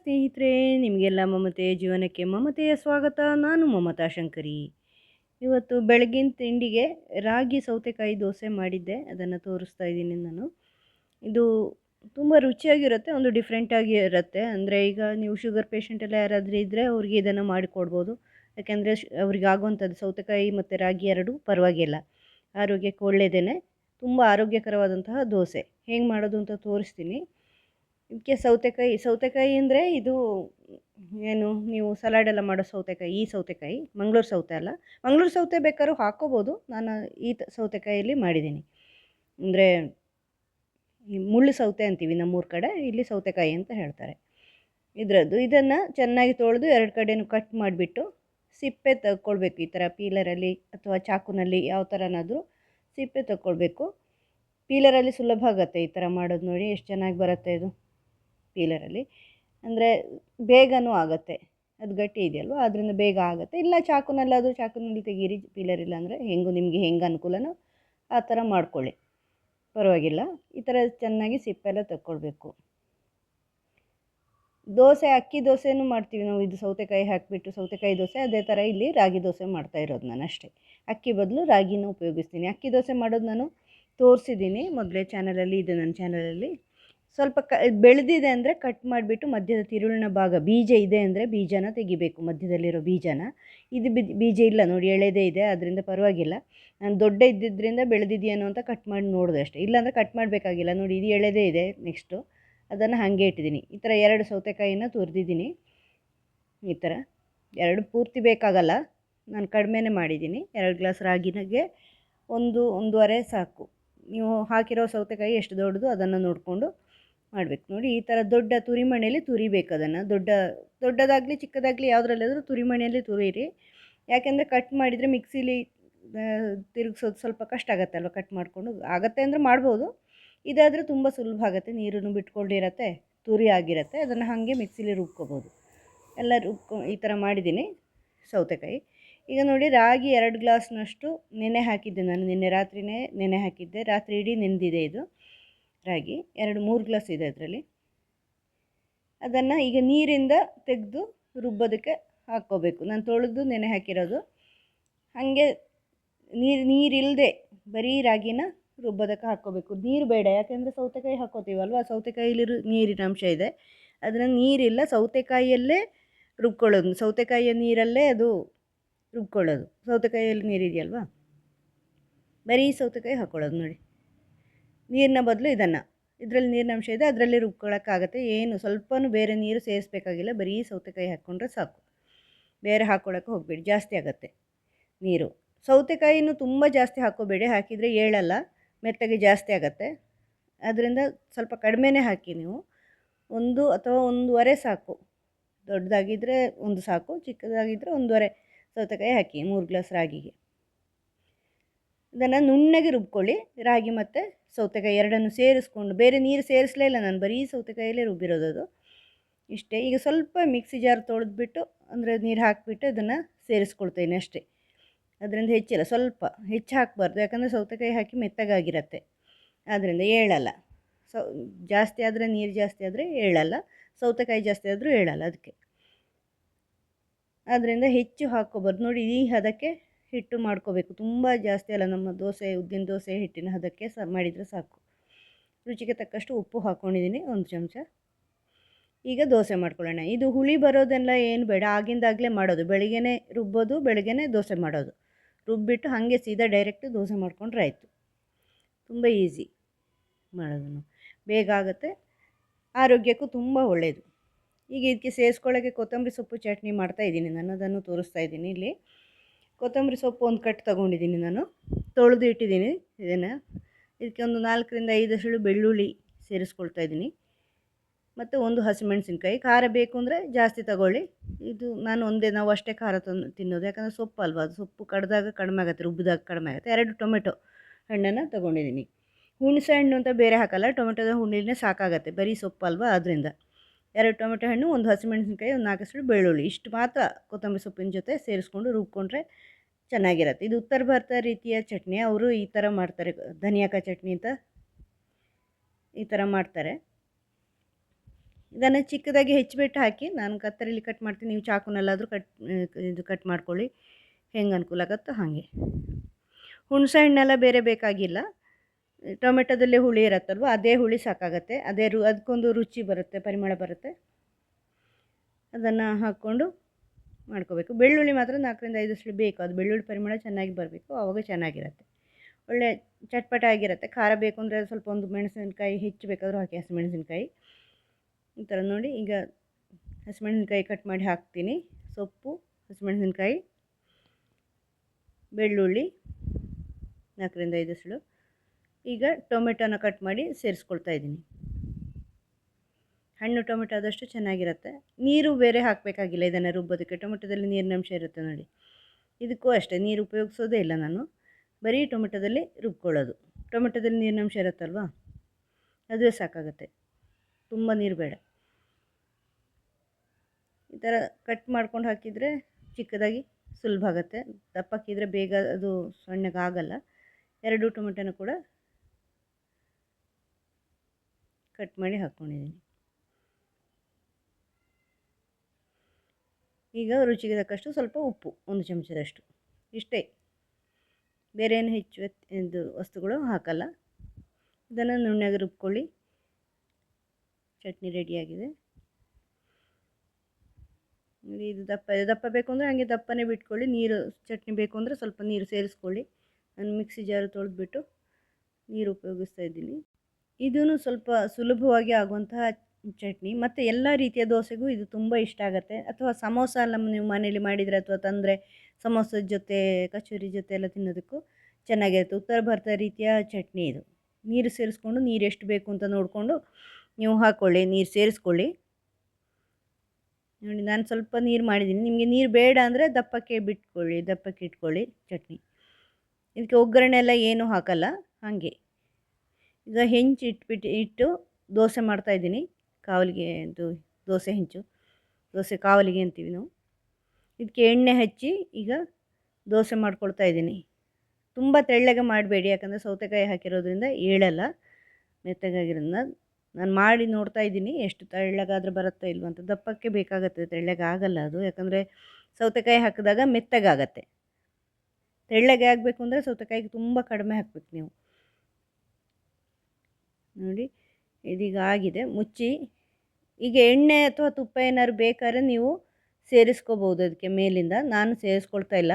ಸ್ನೇಹಿತರೆ, ನಿಮಗೆಲ್ಲ ಮಮತೆ ಜೀವನಕ್ಕೆ ಮಮತೆಯ ಸ್ವಾಗತ. ನಾನು ಮಮತಾ ಶಂಕರಿ. ಇವತ್ತು ಬೆಳಗಿನ ತಿಂಡಿಗೆ ರಾಗಿ ಸೌತೆಕಾಯಿ ದೋಸೆ ಮಾಡಿದ್ದೆ. ಅದನ್ನು ತೋರಿಸ್ತಾ ಇದ್ದೀನಿ ನಾನು. ಇದು ತುಂಬ ರುಚಿಯಾಗಿರುತ್ತೆ, ಒಂದು ಡಿಫ್ರೆಂಟಾಗಿ ಇರುತ್ತೆ. ಅಂದರೆ ಈಗ ನೀವು ಶುಗರ್ ಪೇಷಂಟ್ ಎಲ್ಲ ಯಾರಾದರೂ ಇದ್ದರೆ ಅವ್ರಿಗೆ ಇದನ್ನು ಮಾಡಿಕೊಡ್ಬೋದು. ಯಾಕೆಂದರೆ ಅವ್ರಿಗೆ ಆಗುವಂಥದ್ದು ಸೌತೆಕಾಯಿ ಮತ್ತು ರಾಗಿ ಎರಡು ಪರವಾಗಿಲ್ಲ. ಆರೋಗ್ಯಕ್ಕೆ ಒಳ್ಳೆಯದೇ ತುಂಬ ಆರೋಗ್ಯಕರವಾದಂತಹ ದೋಸೆ. ಹೇಗೆ ಮಾಡೋದು ಅಂತ ತೋರಿಸ್ತೀನಿ. ಇದಕ್ಕೆ ಸೌತೆಕಾಯಿ ಸೌತೆಕಾಯಿ ಅಂದರೆ ಇದು ಏನು ನೀವು ಸಲಾಡ್ ಎಲ್ಲ ಮಾಡೋ ಸೌತೆಕಾಯಿ, ಈ ಸೌತೆಕಾಯಿ, ಮಂಗಳೂರು ಸೌತೆ ಅಲ್ಲ. ಮಂಗಳೂರು ಸೌತೆ ಬೇಕಾದ್ರೂ ಹಾಕೋಬೋದು ನಾನು ಈ ತ ಸೌತೆಕಾಯಲ್ಲಿ ಮಾಡಿದ್ದೀನಿ. ಅಂದರೆ ಈ ಮುಳ್ಳು ಸೌತೆ ಅಂತೀವಿ ನಮ್ಮೂರ ಕಡೆ, ಇಲ್ಲಿ ಸೌತೆಕಾಯಿ ಅಂತ ಹೇಳ್ತಾರೆ. ಇದರದ್ದು, ಇದನ್ನು ಚೆನ್ನಾಗಿ ತೊಳೆದು ಎರಡು ಕಡೆನೂ ಕಟ್ ಮಾಡಿಬಿಟ್ಟು ಸಿಪ್ಪೆ ತಗೊಳ್ಬೇಕು ಈ ಥರ ಪೀಲರಲ್ಲಿ ಅಥವಾ ಚಾಕುನಲ್ಲಿ ಯಾವ ಥರನಾದರೂ ಸಿಪ್ಪೆ ತಗೊಳ್ಬೇಕು ಪೀಲರಲ್ಲಿ ಸುಲಭ ಆಗುತ್ತೆ ಈ ಥರ ಮಾಡೋದು ನೋಡಿ, ಎಷ್ಟು ಚೆನ್ನಾಗಿ ಬರುತ್ತೆ ಇದು. ಪೀಲರಲ್ಲಿ ಅಂದರೆ ಬೇಗನೂ ಆಗುತ್ತೆ. ಅದು ಗಟ್ಟಿ ಇದೆಯಲ್ವ? ಅದರಿಂದ ಬೇಗ ಆಗುತ್ತೆ. ಇಲ್ಲ ಚಾಕುನಲ್ಲಾದರೂ ಚಾಕುನಲ್ಲಿ ತೆಗೀರಿ ಪೀಲರ್ ಇಲ್ಲ ಅಂದರೆ ಹೆಂಗೂ ನಿಮಗೆ ಹೆಂಗೆ ಅನುಕೂಲನೋ ಆ ಥರ ಮಾಡ್ಕೊಳ್ಳಿ. ಪರವಾಗಿಲ್ಲ. ಈ ಥರ ಚೆನ್ನಾಗಿ ಸಿಪ್ಪೆಲ್ಲ ತಕ್ಕೊಳ್ಬೇಕು. ದೋಸೆ, ಅಕ್ಕಿ ದೋಸೆನೂ ಮಾಡ್ತೀವಿ ನಾವು. ಇದು ಸೌತೆಕಾಯಿ ಹಾಕಿಬಿಟ್ಟು ಸೌತೆಕಾಯಿ ದೋಸೆ, ಅದೇ ಥರ ಇಲ್ಲಿ ರಾಗಿ ದೋಸೆ ಮಾಡ್ತಾ ಇರೋದು ನಾನು ಅಷ್ಟೇ. ಅಕ್ಕಿ ಬದಲು ರಾಗಿನ ಉಪಯೋಗಿಸ್ತೀನಿ. ಅಕ್ಕಿ ದೋಸೆ ಮಾಡೋದು ನಾನು ತೋರಿಸಿದ್ದೀನಿ ಮೊದಲೇ ಚಾನಲಲ್ಲಿ ಇದು ನನ್ನ ಚಾನಲಲ್ಲಿ ಸ್ವಲ್ಪ ಕ, ಬೆಳೆದಿದೆ ಅಂದರೆ ಕಟ್ ಮಾಡಿಬಿಟ್ಟು ಮಧ್ಯದ ತಿರುಳಿನ ಭಾಗ, ಬೀಜ ಇದೆ ಅಂದರೆ ಬೀಜನ ತೆಗಿಬೇಕು, ಮಧ್ಯದಲ್ಲಿರೋ ಬೀಜನ. ಇದು ಬೀಜ ಇಲ್ಲ ನೋಡಿ, ಎಳೆದೇ ಇದೆ ಅದರಿಂದ ಪರವಾಗಿಲ್ಲ. ನಾನು ದೊಡ್ಡ ಇದ್ದಿದ್ದರಿಂದ ಬೆಳೆದಿದೆಯೇನೋ ಅಂತ ಕಟ್ ಮಾಡಿ ನೋಡಿದೆ ಅಷ್ಟೇ. ಇಲ್ಲಾಂದರೆ ಕಟ್ ಮಾಡಬೇಕಾಗಿಲ್ಲ, ನೋಡಿ, ಇದು ಎಳೆದೇ ಇದೆ ನೆಕ್ಸ್ಟು ಅದನ್ನು ಹಾಗೆ ಇಟ್ಟಿದ್ದೀನಿ. ಈ ಥರ ಎರಡು ಸೌತೆಕಾಯಿನ ತುರಿದಿದ್ದೀನಿ. ಈ ಥರ ಎರಡು ಪೂರ್ತಿ ಬೇಕಾಗಲ್ಲ. ನಾನು ಕಡಿಮೆನೇ ಮಾಡಿದ್ದೀನಿ. ಎರಡು ಗ್ಲಾಸ್ ರಾಗಿನಾಗೆ ಒಂದು, ಒಂದೂವರೆ ಸಾಕು. ನೀವು ಹಾಕಿರೋ ಸೌತೆಕಾಯಿ ಎಷ್ಟು ದೊಡ್ಡದು ಅದನ್ನು ನೋಡಿಕೊಂಡು ಮಾಡಬೇಕು. ನೋಡಿ, ಈ ಥರ ದೊಡ್ಡ ತುರಿಮಣೆಯಲ್ಲಿ ತುರಿಬೇಕು ಅದನ್ನು. ದೊಡ್ಡ, ದೊಡ್ಡದಾಗಲಿ ಚಿಕ್ಕದಾಗಲಿ ಯಾವುದ್ರಲ್ಲಾದರೂ ತುರಿಮಣೆಯಲ್ಲಿ ತುರಿಯಿರಿ ಯಾಕೆಂದರೆ ಕಟ್ ಮಾಡಿದರೆ ಮಿಕ್ಸಿಲಿ ತಿರುಗಿಸೋದು ಸ್ವಲ್ಪ ಕಷ್ಟ ಆಗುತ್ತೆ ಅಲ್ವ ಕಟ್ ಮಾಡಿಕೊಂಡು. ಆಗತ್ತೆ ಅಂದರೆ ಮಾಡ್ಬೋದು. ಇದಾದರೆ ತುಂಬ ಸುಲಭ ಆಗುತ್ತೆ. ನೀರನ್ನು ಬಿಟ್ಕೊಂಡಿರತ್ತೆ, ತುರಿ ಆಗಿರುತ್ತೆ. ಅದನ್ನು ಹಾಗೆ ಮಿಕ್ಸಿಲಿ ರುಬ್ಕೋಬೋದು. ಎಲ್ಲ ರುಬ್ಕೊ, ಈ ಥರ ಮಾಡಿದ್ದೀನಿ ಸೌತೆಕಾಯಿ. ಈಗ ನೋಡಿ, ರಾಗಿ ಎರಡು ಗ್ಲಾಸ್ನಷ್ಟು ನೆನೆ ಹಾಕಿದ್ದೆ ನಾನು. ನಿನ್ನೆ ರಾತ್ರಿನೇ ನೆನೆ ಹಾಕಿದ್ದೆ. ರಾತ್ರಿ ಇಡೀ ನೆನೆದಿದೆ ಇದು. ರಾಗಿ, ಎರಡು ಮೂರು ಗ್ಲಾಸ್ ಇದೆ ಅದರಲ್ಲಿ. ಅದನ್ನು ಈಗ ನೀರಿಂದ ತೆಗೆದು ರುಬ್ಬೋದಕ್ಕೆ ಹಾಕ್ಕೋಬೇಕು. ನಾನು ತೊಳೆದು ನೆನೆ ಹಾಕಿರೋದು. ಹಾಗೆ ನೀರು ನೀರಿಲ್ಲದೆ ಬರೀ ರಾಗಿನ ರುಬ್ಬೋದಕ್ಕೆ ಹಾಕ್ಕೋಬೇಕು. ನೀರು ಬೇಡ, ಯಾಕೆಂದರೆ ಸೌತೆಕಾಯಿ ಹಾಕ್ಕೋತೀವಲ್ವ? ಸೌತೆಕಾಯಿಲಿರು ನೀರಿನ ಅಂಶ ಇದೆ. ಅದನ್ನು ನೀರಿಲ್ಲ, ಸೌತೆಕಾಯಿಯಲ್ಲೇ ರುಬ್ಕೊಳ್ಳೋದು. ಸೌತೆಕಾಯಿಯ ನೀರಲ್ಲೇ ಅದು ರುಬ್ಕೊಳ್ಳೋದು. ಸೌತೆಕಾಯಿಯಲ್ಲಿ ನೀರಿದೆಯಲ್ವಾ? ಬರೀ ಸೌತೆಕಾಯಿ ಹಾಕ್ಕೊಳ್ಳೋದು ನೋಡಿ. ನೀರಿನ ಬದಲು ಇದನ್ನು. ಇದರಲ್ಲಿ ನೀರಿನ ಅಂಶ ಇದೆ, ಅದರಲ್ಲಿ ರುಬ್ಕೊಳ್ಳೋಕ್ಕಾಗತ್ತೆ ಏನು ಸ್ವಲ್ಪನೂ ಬೇರೆ ನೀರು ಸೇರಿಸ್ಬೇಕಾಗಿಲ್ಲ, ಬರೀ ಸೌತೆಕಾಯಿ ಹಾಕ್ಕೊಂಡ್ರೆ ಸಾಕು. ಬೇರೆ ಹಾಕ್ಕೊಳ್ಳೋಕೆ ಹೋಗಬೇಡಿ, ಜಾಸ್ತಿ ಆಗುತ್ತೆ ನೀರು. ಸೌತೆಕಾಯಿನೂ ತುಂಬ ಜಾಸ್ತಿ ಹಾಕೋಬೇಡಿ ಹಾಕಿದರೆ ಏಳಲ್ಲ, ಮೆತ್ತಗೆ ಜಾಸ್ತಿ ಆಗುತ್ತೆ. ಅದರಿಂದ ಸ್ವಲ್ಪ ಕಡಿಮೆನೇ ಹಾಕಿ ನೀವು. ಒಂದು ಅಥವಾ ಒಂದೂವರೆ ಸಾಕು. ದೊಡ್ಡದಾಗಿದ್ದರೆ ಒಂದು ಸಾಕು ಚಿಕ್ಕದಾಗಿದ್ದರೆ ಒಂದೂವರೆ ಸೌತೆಕಾಯಿ ಹಾಕಿ, ಮೂರು ಗ್ಲಾಸ್ ರಾಗಿಗೆ. ಇದನ್ನು ನುಣ್ಣಗೆ ರುಬ್ಕೊಳ್ಳಿ, ರಾಗಿ ಮತ್ತು ಸೌತೆಕಾಯಿ ಎರಡನ್ನು ಸೇರಿಸ್ಕೊಂಡು, ಬೇರೆ ನೀರು ಸೇರಿಸಲೇ ಇಲ್ಲ ನಾನು, ಬರೀ ಸೌತೆಕಾಯಲ್ಲೇ ರುಬ್ಬಿರೋದು ಅದು. ಇಷ್ಟೇ, ಈಗ ಸ್ವಲ್ಪ ಮಿಕ್ಸಿ ಜಾರ್ ತೊಳೆದ್ಬಿಟ್ಟು, ಅಂದರೆ ನೀರು ಹಾಕಿಬಿಟ್ಟು ಅದನ್ನು ಸೇರಿಸ್ಕೊಳ್ತೇನೆ ಅಷ್ಟೇ. ಅದರಿಂದ ಹೆಚ್ಚಿಲ್ಲ, ಸ್ವಲ್ಪ ಹೆಚ್ಚು ಹಾಕಬಾರ್ದು, ಯಾಕಂದರೆ ಸೌತೆಕಾಯಿ ಹಾಕಿ ಮೆತ್ತಗಾಗಿರತ್ತೆ. ಆದ್ದರಿಂದ ಏಳಲ್ಲ. ಸೌ, ಜಾಸ್ತಿ ಆದರೆ ನೀರು ಜಾಸ್ತಿ ಆದರೆ ಏಳಲ್ಲ, ಸೌತೆಕಾಯಿ ಜಾಸ್ತಿ ಆದರೂ ಏಳಲ್ಲ ಅದಕ್ಕೆ. ಆದ್ದರಿಂದ ಹೆಚ್ಚು ಹಾಕ್ಕೋಬಾರ್ದು. ನೋಡಿ, ಈ ಹದಕ್ಕೆ ಹಿಟ್ಟು ಮಾಡ್ಕೋಬೇಕು. ತುಂಬ ಜಾಸ್ತಿ ಅಲ್ಲ, ನಮ್ಮ ದೋಸೆ, ಉದ್ದಿನ ದೋಸೆ, ಹಿಟ್ಟಿನ ಹದಕ್ಕೆ ಸ ಮಾಡಿದರೆ ಸಾಕು. ರುಚಿಗೆ ತಕ್ಕಷ್ಟು ಉಪ್ಪು ಹಾಕ್ಕೊಂಡಿದ್ದೀನಿ ಒಂದು ಚಮಚ. ಈಗ ದೋಸೆ ಮಾಡ್ಕೊಳ್ಳೋಣ. ಇದು ಹುಳಿ ಬರೋದೆಲ್ಲ ಏನು ಬೇಡ. ಆಗಿಂದಾಗಲೇ ಮಾಡೋದು. ಬೆಳಿಗ್ಗೆನೇ ರುಬ್ಬೋದು, ಬೆಳಗ್ಗೆನೇ ದೋಸೆ ಮಾಡೋದು. ರುಬ್ಬಿಟ್ಟು ಹಾಗೆ ಸೀದಾ ಡೈರೆಕ್ಟ್ ದೋಸೆ ಮಾಡ್ಕೊಂಡ್ರೆ ಆಯಿತು. ತುಂಬ ಈಸಿ ಮಾಡೋದನ್ನು. ಬೇಗ ಆಗುತ್ತೆ. ಆರೋಗ್ಯಕ್ಕೂ ತುಂಬ ಒಳ್ಳೆಯದು ಈಗ ಇದಕ್ಕೆ ಸೇರಿಸ್ಕೊಳ್ಳೋಕ್ಕೆ ಕೊತ್ತಂಬರಿ ಸೊಪ್ಪು ಚಟ್ನಿ ಮಾಡ್ತಾ ಇದ್ದೀನಿ. ನಾನು ಅದನ್ನು ತೋರಿಸ್ತಾ ಇದ್ದೀನಿ ಇಲ್ಲಿ. ಕೊತ್ತಂಬರಿ ಸೊಪ್ಪು ಒಂದು ಕಟ್ ತೊಗೊಂಡಿದ್ದೀನಿ ನಾನು. ತೊಳೆದು ಇಟ್ಟಿದ್ದೀನಿ ಇದನ್ನು. ಇದಕ್ಕೆ ಒಂದು ನಾಲ್ಕರಿಂದ ಐದು ಹಸಿಳು ಬೆಳ್ಳುಳ್ಳಿ ಸೇರಿಸ್ಕೊಳ್ತಾ ಇದ್ದೀನಿ. ಮತ್ತು ಒಂದು ಹಸಿಮೆಣಸಿನ್ಕಾಯಿ. ಖಾರ ಬೇಕು ಅಂದರೆ ಜಾಸ್ತಿ ತಗೊಳ್ಳಿ. ಇದು ನಾನು ಒಂದೇ, ನಾವು ಅಷ್ಟೇ ಖಾರ ತಂದು ತಿನ್ನೋದು. ಯಾಕಂದರೆ ಸೊಪ್ಪು ಅಲ್ವಾ? ಅದು ಸೊಪ್ಪು ಕಡ್ದಾಗ ಕಡಿಮೆ ಆಗುತ್ತೆ, ರುಬ್ಬಿದಾಗ ಕಡಿಮೆ ಆಗುತ್ತೆ. ಎರಡು ಟೊಮೆಟೊ ಹಣ್ಣನ್ನು ತೊಗೊಂಡಿದ್ದೀನಿ. ಹುಣಸೆ ಹಣ್ಣು ಅಂತ ಬೇರೆ ಹಾಕಲ್ಲ. ಟೊಮೆಟೊದ ಹುಣ್ಣಿನೇ ಸಾಕಾಗತ್ತೆ. ಬರೀ ಸೊಪ್ಪು ಅಲ್ವಾ ಅದರಿಂದ ಎರಡು ಟೊಮೆಟೊ ಹಣ್ಣು, ಒಂದು ಹಸಿಮೆಣಸಿನಕಾಯಿ, ಒಂದು ನಾಲ್ಕು ಹಸಿರು ಬೆಳ್ಳುಳ್ಳಿ. ಇಷ್ಟು ಮಾತ್ರ ಕೊತ್ತಂಬರಿ ಸೊಪ್ಪಿನ ಜೊತೆ ಸೇರಿಸ್ಕೊಂಡು ರುಬ್ಕೊಂಡ್ರೆ ಚೆನ್ನಾಗಿರುತ್ತೆ. ಇದು ಉತ್ತರ ಭಾರತ ರೀತಿಯ ಚಟ್ನಿ. ಅವರು ಈ ಥರ ಮಾಡ್ತಾರೆ. ಧನಿಯಾಕ ಚಟ್ನಿ ಅಂತ ಈ ಥರ ಮಾಡ್ತಾರೆ. ಇದನ್ನು ಚಿಕ್ಕದಾಗಿ ಹೆಚ್ಚಿಬಿಟ್ಟು ಹಾಕಿ ನಾನು ಕತ್ತರಿಲಿ ಕಟ್ ಮಾಡ್ತೀನಿ. ನೀವು ಚಾಕುನಲ್ಲಾದರೂ ಕಟ್, ಇದು ಕಟ್ ಮಾಡ್ಕೊಳ್ಳಿ. ಹೆಂಗೆ ಅನುಕೂಲ ಆಗುತ್ತೋ ಹಾಗೆ. ಹುಣಸೆ ಹಣ್ಣೆಲ್ಲ ಬೇರೆ ಬೇಕಾಗಿಲ್ಲ. ಟೊಮೆಟೊದಲ್ಲೇ ಹುಳಿ ಇರತ್ತಲ್ವ? ಅದೇ ಹುಳಿ ಸಾಕಾಗತ್ತೆ. ಅದೇ ರು, ಅದಕ್ಕೊಂದು ರುಚಿ ಬರುತ್ತೆ, ಪರಿಮಳ ಬರುತ್ತೆ. ಅದನ್ನು ಹಾಕ್ಕೊಂಡು ಮಾಡ್ಕೋಬೇಕು. ಬೆಳ್ಳುಳ್ಳಿ ಮಾತ್ರ ನಾಲ್ಕರಿಂದ ಐದು ಸಲ ಬೇಕು. ಅದು ಬೆಳ್ಳುಳ್ಳಿ ಪರಿಮಳ ಚೆನ್ನಾಗಿ ಬರಬೇಕು. ಆವಾಗ ಚೆನ್ನಾಗಿರುತ್ತೆ. ಒಳ್ಳೆ ಚಟ್ಪಟ ಆಗಿರುತ್ತೆ. ಖಾರ ಬೇಕು ಅಂದರೆ ಸ್ವಲ್ಪ ಒಂದು ಮೆಣಸಿನಕಾಯಿ, ಹೆಚ್ಚು ಬೇಕಾದರೂ ಹಾಕಿ. ಹಸಿಮೆಣಸಿನ್ಕಾಯಿ. ಈ ಥರ ನೋಡಿ. ಈಗ ಹಸಿಮೆಣಸಿನ್ಕಾಯಿ ಕಟ್ ಮಾಡಿ ಹಾಕ್ತೀನಿ. ಸೊಪ್ಪು, ಹಸಿಮೆಣಸಿನ್ಕಾಯಿ, ಬೆಳ್ಳುಳ್ಳಿ, ನಾಲ್ಕರಿಂದ ಐದು ಈಗ ಟೊಮೆಟೊನ ಕಟ್ ಮಾಡಿ ಸೇರಿಸ್ಕೊಳ್ತಾ ಇದ್ದೀನಿ. ಹಣ್ಣು ಟೊಮೆಟೊ ಆದಷ್ಟು ಚೆನ್ನಾಗಿರುತ್ತೆ. ನೀರು ಬೇರೆ ಹಾಕಬೇಕಾಗಿಲ್ಲ, ಇದನ್ನು ರುಬ್ಬೋದಕ್ಕೆ. ಟೊಮೆಟೊದಲ್ಲಿ ನೀರಿನ ಅಂಶ ಇರುತ್ತೆ ನೋಡಿ. ಇದಕ್ಕೂ ಅಷ್ಟೇ, ನೀರು ಉಪಯೋಗಿಸೋದೇ ಇಲ್ಲ ನಾನು. ಬರೀ ಟೊಮೆಟೊದಲ್ಲಿ ರುಬ್ಕೊಳ್ಳೋದು. ಟೊಮೆಟೊದಲ್ಲಿ ನೀರಿನ ಅಂಶ ಇರುತ್ತಲ್ವಾ? ಅದುವೇ ಸಾಕಾಗುತ್ತೆ. ತುಂಬ ನೀರು ಬೇಡ. ಈ ಥರ ಕಟ್ ಮಾಡ್ಕೊಂಡು ಹಾಕಿದರೆ ಚಿಕ್ಕದಾಗಿ ಸುಲಭ ಆಗುತ್ತೆ. ದಪ್ಪಕ್ಕಿದ್ರೆ ಬೇಗ ಅದು ಸಣ್ಣಗಾಗಲ್ಲ. ಎರಡು ಟೊಮೆಟೊನ ಕೂಡ ಕಟ್ ಮಾಡಿ ಹಾಕ್ಕೊಂಡಿದ್ದೀನಿ ಈಗ ರುಚಿಗೆ ತಕ್ಕಷ್ಟು ಸ್ವಲ್ಪ ಉಪ್ಪು, ಒಂದು ಚಮಚದಷ್ಟು. ಇಷ್ಟೇ. ಬೇರೆ ಏನು ಹೆಚ್ಚು ಇದು ವಸ್ತುಗಳು ಹಾಕಲ್ಲ. ಇದನ್ನು ನುಣ್ಣಗೆ ರುಬ್ಕೊಳ್ಳಿ. ಚಟ್ನಿ ರೆಡಿಯಾಗಿದೆ ಇದು ದಪ್ಪ ದಪ್ಪ ಬೇಕು ಅಂದರೆ ಹಾಗೆ ದಪ್ಪನೇ ಬಿಟ್ಕೊಳ್ಳಿ. ನೀರು, ಚಟ್ನಿ ಬೇಕು ಅಂದರೆ ಸ್ವಲ್ಪ ನೀರು ಸೇರಿಸ್ಕೊಳ್ಳಿ. ನಾನು ಮಿಕ್ಸಿ ಜಾರು ತೊಳೆದ್ಬಿಟ್ಟು ನೀರು ಉಪಯೋಗಿಸ್ತಾ ಇದ್ದೀನಿ. ಇದೂ ಸ್ವಲ್ಪ ಸುಲಭವಾಗಿ ಆಗುವಂತಹ ಚಟ್ನಿ. ಮತ್ತು ಎಲ್ಲ ರೀತಿಯ ದೋಸೆಗೂ ಇದು ತುಂಬ ಇಷ್ಟ ಆಗುತ್ತೆ. ಅಥವಾ ಸಮೋಸ ಎಲ್ಲ ನೀವು ಮನೇಲಿ ಮಾಡಿದರೆ ಅಥವಾ ತಂದರೆ ಸಮೋಸದ ಜೊತೆ, ಕಚೋರಿ ಜೊತೆ ಎಲ್ಲ ತಿನ್ನೋದಕ್ಕೂ ಚೆನ್ನಾಗಿರುತ್ತೆ. ಉತ್ತರ ಭಾರತ ರೀತಿಯ ಚಟ್ನಿ ಇದು. ನೀರು ಸೇರಿಸ್ಕೊಂಡು ನೀರು ಎಷ್ಟು ಬೇಕು ಅಂತ ನೋಡಿಕೊಂಡು ನೀವು ಹಾಕ್ಕೊಳ್ಳಿ ನೀರು ಸೇರಿಸ್ಕೊಳ್ಳಿ. ನೋಡಿ, ನಾನು ಸ್ವಲ್ಪ ನೀರು ಮಾಡಿದ್ದೀನಿ. ನಿಮಗೆ ನೀರು ಬೇಡ ಅಂದರೆ ದಪ್ಪಕ್ಕೆ ಬಿಟ್ಕೊಳ್ಳಿ, ದಪ್ಪಕ್ಕೆ ಇಟ್ಕೊಳ್ಳಿ ಚಟ್ನಿ. ಇದಕ್ಕೆ ಒಗ್ಗರಣೆ ಎಲ್ಲ ಏನೂ ಹಾಕಲ್ಲ, ಹಾಗೆ. ಈಗ ಹೆಂಚು ಇಟ್ಬಿಟ್ಟು ಇಟ್ಟು ದೋಸೆ ಮಾಡ್ತಾಯಿದ್ದೀನಿ ಕಾವಲಿಗೆ ಇದು ದೋಸೆ ಹೆಂಚು. ದೋಸೆ ಕಾವಲಿಗೆ ಅಂತೀವಿ ನಾವು. ಇದಕ್ಕೆ ಎಣ್ಣೆ ಹಚ್ಚಿ ಈಗ ದೋಸೆ ಮಾಡ್ಕೊಳ್ತಾ ಇದ್ದೀನಿ. ತುಂಬ ತೆಳ್ಳಗೆ ಮಾಡಬೇಡಿ, ಯಾಕಂದರೆ ಸೌತೆಕಾಯಿ ಹಾಕಿರೋದ್ರಿಂದ ಏಳಲ್ಲ. ಮೆತ್ತಗಾಗಿರೋದ್ರಿಂದ ನಾನು ಮಾಡಿ ನೋಡ್ತಾ ಇದ್ದೀನಿ, ಎಷ್ಟು ತೆಳ್ಳಗಾದರೂ ಬರುತ್ತೋ ಇಲ್ವೋ ಅಂತ. ದಪ್ಪಕ್ಕೆ ಬೇಕಾಗತ್ತೆ, ತೆಳ್ಳಗೆ ಆಗಲ್ಲ ಅದು. ಯಾಕಂದರೆ ಸೌತೆಕಾಯಿ ಹಾಕಿದಾಗ ಮೆತ್ತಗಾಗತ್ತೆ. ತೆಳ್ಳಗೆ ಆಗಬೇಕು ಅಂದರೆ ಸೌತೆಕಾಯಿಗೆ ತುಂಬ ಕಡಿಮೆ ಹಾಕ್ಬೇಕು ನೀವು. ನೋಡಿ, ಇದೀಗ ಆಗಿದೆ. ಮುಚ್ಚಿ, ಈಗ ಎಣ್ಣೆ ಅಥವಾ ತುಪ್ಪ ಏನಾದ್ರು ಬೇಕಾದ್ರೆ ನೀವು ಸೇರಿಸ್ಕೋಬೋದು ಅದಕ್ಕೆ ಮೇಲಿಂದ. ನಾನು ಸೇರಿಸ್ಕೊಳ್ತಾ ಇಲ್ಲ.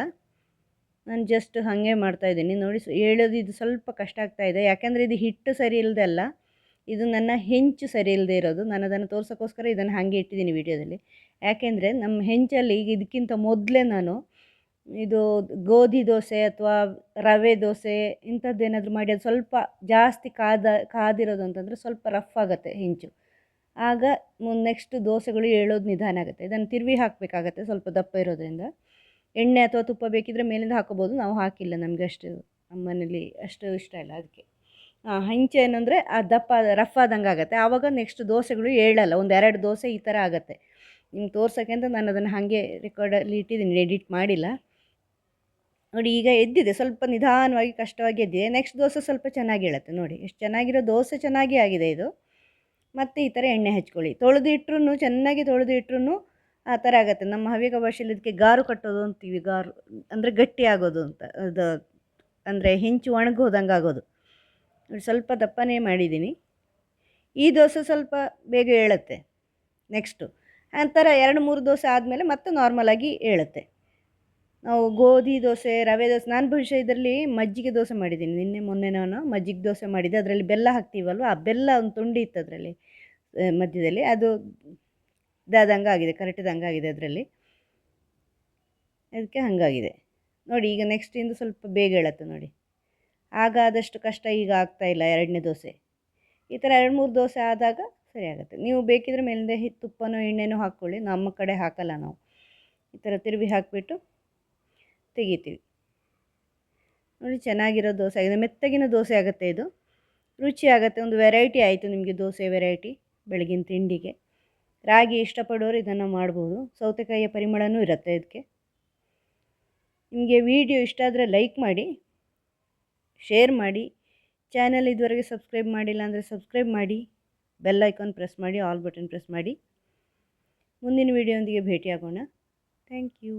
ನಾನು ಜಸ್ಟ್ ಹಾಗೆ ಮಾಡ್ತಾಯಿದ್ದೀನಿ ನೋಡಿ ಹೇಳೋದು ಇದು ಸ್ವಲ್ಪ ಕಷ್ಟ ಆಗ್ತಾಯಿದೆ ಯಾಕೆಂದರೆ ಇದು ಹಿಟ್ಟು ಸರಿ ಇಲ್ಲದೆ ಅಲ್ಲ. ಇದು ನನ್ನ ಹೆಂಚು ಸರಿ ಇಲ್ಲದೆ ಇರೋದು. ನಾನು ಅದನ್ನು ತೋರ್ಸೋಕ್ಕೋಸ್ಕರ ಇದನ್ನು ಹಾಗೆ ಇಟ್ಟಿದ್ದೀನಿ ವಿಡಿಯೋದಲ್ಲಿ. ಯಾಕೆಂದರೆ ನಮ್ಮ ಹೆಂಚಲ್ಲಿ ಈಗ ಇದಕ್ಕಿಂತ ಮೊದಲೇ ನಾನು ಇದು ಗೋಧಿ ದೋಸೆ ಅಥವಾ ರವೆ ದೋಸೆ ಇಂಥದ್ದೇನಾದರೂ ಮಾಡಿ, ಅದು ಸ್ವಲ್ಪ ಜಾಸ್ತಿ ಕಾದ, ಕಾದಿರೋದು ಅಂತಂದರೆ ಸ್ವಲ್ಪ ರಫ್ ಆಗುತ್ತೆ ಹಿಂಚು. ಆಗ ನೆಕ್ಸ್ಟ್ ದೋಸೆಗಳು ಏಳೋದು ನಿಧಾನ ಆಗುತ್ತೆ. ಇದನ್ನು ತಿರುವಿ ಹಾಕಬೇಕಾಗತ್ತೆ ಸ್ವಲ್ಪ ದಪ್ಪ ಇರೋದ್ರಿಂದ. ಎಣ್ಣೆ ಅಥವಾ ತುಪ್ಪ ಬೇಕಿದ್ರೆ ಮೇಲಿಂದ ಹಾಕೋಬೋದು. ನಾವು ಹಾಕಿಲ್ಲ ನಮಗೆ ಅಷ್ಟು ನಮ್ಮ ಮನೇಲಿ ಅಷ್ಟು ಇಷ್ಟ ಇಲ್ಲ ಅದಕ್ಕೆ. ಹಂಚೆ ಏನಂದರೆ ಆ ದಪ್ಪ ರಫ್ ಆದಂಗೆ ಆಗುತ್ತೆ. ಆವಾಗ ನೆಕ್ಸ್ಟ್ ದೋಸೆಗಳು ಏಳಲ್ಲ ಒಂದು ಎರಡು ದೋಸೆ ಈ ಥರ ಆಗುತ್ತೆ. ನಿಮ್ಗೆ ತೋರ್ಸೋಕ್ಕೆ ಅಂತ ನಾನು ಅದನ್ನು ಹಾಗೆ ರೆಕಾರ್ಡಲ್ಲಿ ಇಟ್ಟಿದ್ದೀನಿ ಎಡಿಟ್ ಮಾಡಿಲ್ಲ. ನೋಡಿ, ಈಗ ಎದ್ದಿದೆ, ಸ್ವಲ್ಪ ನಿಧಾನವಾಗಿ, ಕಷ್ಟವಾಗಿ ಎದ್ದಿದೆ. ನೆಕ್ಸ್ಟ್ ದೋಸೆ ಸ್ವಲ್ಪ ಚೆನ್ನಾಗಿ ಹೇಳುತ್ತೆ, ನೋಡಿ. ಎಷ್ಟು ಚೆನ್ನಾಗಿರೋ ದೋಸೆ ಚೆನ್ನಾಗಿ ಆಗಿದೆ ಇದು. ಮತ್ತು ಈ ಥರ ಎಣ್ಣೆ ಹಚ್ಕೊಳ್ಳಿ. ತೊಳೆದು ಇಟ್ಟರು ಚೆನ್ನಾಗಿ ತೊಳೆದು ಇಟ್ಟರು ಆ ಥರ ಆಗುತ್ತೆ. ನಮ್ಮ ಹವ್ಯಕ ಭಾಷೆಯಲ್ಲಿ ಇದಕ್ಕೆ ಗಾರು ಕಟ್ಟೋದು ಅಂತೀವಿ, ಗಾರು, ಅಂದರೆ ಗಟ್ಟಿ ಆಗೋದು ಅಂತ. ಅದು ಅಂದರೆ ಹೆಂಚು ಒಣಗೋದಂಗೆ ಆಗೋದು. ಸ್ವಲ್ಪ ದಪ್ಪನೇ ಮಾಡಿದ್ದೀನಿ. ಈ ದೋಸೆ ಸ್ವಲ್ಪ ಬೇಗ ಏಳುತ್ತೆ. ನೆಕ್ಸ್ಟು ನಂತರ ಎರಡು ಮೂರು ದೋಸೆ ಆದಮೇಲೆ ಮತ್ತೆ ನಾರ್ಮಲಾಗಿ ಏಳುತ್ತೆ. ನಾವು ಗೋಧಿ ದೋಸೆ, ರವೆ ದೋಸೆ, ನಾನು ಬಹುಶಃ ಇದರಲ್ಲಿ ಮಜ್ಜಿಗೆ ದೋಸೆ ಮಾಡಿದ್ದೀನಿ. ನಿನ್ನೆ, ಮೊನ್ನೆ ನಾನು ಮಜ್ಜಿಗೆ ದೋಸೆ ಮಾಡಿದ್ದೆ. ಅದರಲ್ಲಿ ಬೆಲ್ಲ ಹಾಕ್ತೀವಲ್ವ? ಆ ಬೆಲ್ಲ ಒಂದು ತುಂಡಿ ಇತ್ತು ಅದರಲ್ಲಿ ಮಧ್ಯದಲ್ಲಿ. ಅದು ಇದಾದಂಗೆ ಆಗಿದೆ ಕರೆಕ್ಟ್ದಂಗೆ ಆಗಿದೆ ಅದರಲ್ಲಿ. ಅದಕ್ಕೆ ಹಾಗಾಗಿದೆ. ನೋಡಿ, ಈಗ ನೆಕ್ಸ್ಟ್ ಇಂದು ಸ್ವಲ್ಪ ಬೇಗ ಹೇಳತ್ತೆ ನೋಡಿ. ಆಗ ಆದಷ್ಟು ಕಷ್ಟ ಈಗ ಆಗ್ತಾಯಿಲ್ಲ ಎರಡನೇ ದೋಸೆ. ಈ ಥರ ಎರಡು ಮೂರು ದೋಸೆ ಆದಾಗ ಸರಿ ಆಗುತ್ತೆ. ನೀವು ಬೇಕಿದ್ರೆ ಮೇಲಿಂದ ತುಪ್ಪನೋ, ಎಣ್ಣೆನೋ ಹಾಕ್ಕೊಳ್ಳಿ. ನಮ್ಮ ಕಡೆ ಹಾಕಲ್ಲ ನಾವು. ಈ ಥರ ತಿರುವಿ ಹಾಕಿಬಿಟ್ಟು ತೆಗಿತೀವಿ. ನೋಡಿ ಚೆನ್ನಾಗಿರೋ ದೋಸೆ ಆಗಿದೆ. ಮೆತ್ತಗಿನ ದೋಸೆ ಆಗುತ್ತೆ ಇದು. ರುಚಿ ಆಗುತ್ತೆ. ಒಂದು ವೆರೈಟಿ ಆಯಿತು ನಿಮಗೆ ದೋಸೆ ವೆರೈಟಿ ಬೆಳಗಿನ ತಿಂಡಿಗೆ. ರಾಗಿ ಇಷ್ಟಪಡೋರು ಇದನ್ನು ಮಾಡ್ಬೋದು. ಸೌತೆಕಾಯಿಯ ಪರಿಮಳನೂ ಇರುತ್ತೆ ಇದಕ್ಕೆ. ನಿಮಗೆ ವಿಡಿಯೋ ಇಷ್ಟ ಆದರೆ ಲೈಕ್ ಮಾಡಿ ಶೇರ್ ಮಾಡಿ ಚಾನಲ್ ಇದುವರೆಗೆ ಸಬ್ಸ್ಕ್ರೈಬ್ ಮಾಡಿಲ್ಲ ಅಂದರೆ ಸಬ್ಸ್ಕ್ರೈಬ್ ಮಾಡಿ ಬೆಲ್ ಐಕಾನ್ ಪ್ರೆಸ್ ಮಾಡಿ ಆಲ್ ಬಟನ್ ಪ್ರೆಸ್ ಮಾಡಿ. ಮುಂದಿನ ವಿಡಿಯೋಂದಿಗೆ ಭೇಟಿಯಾಗೋಣ. Thank you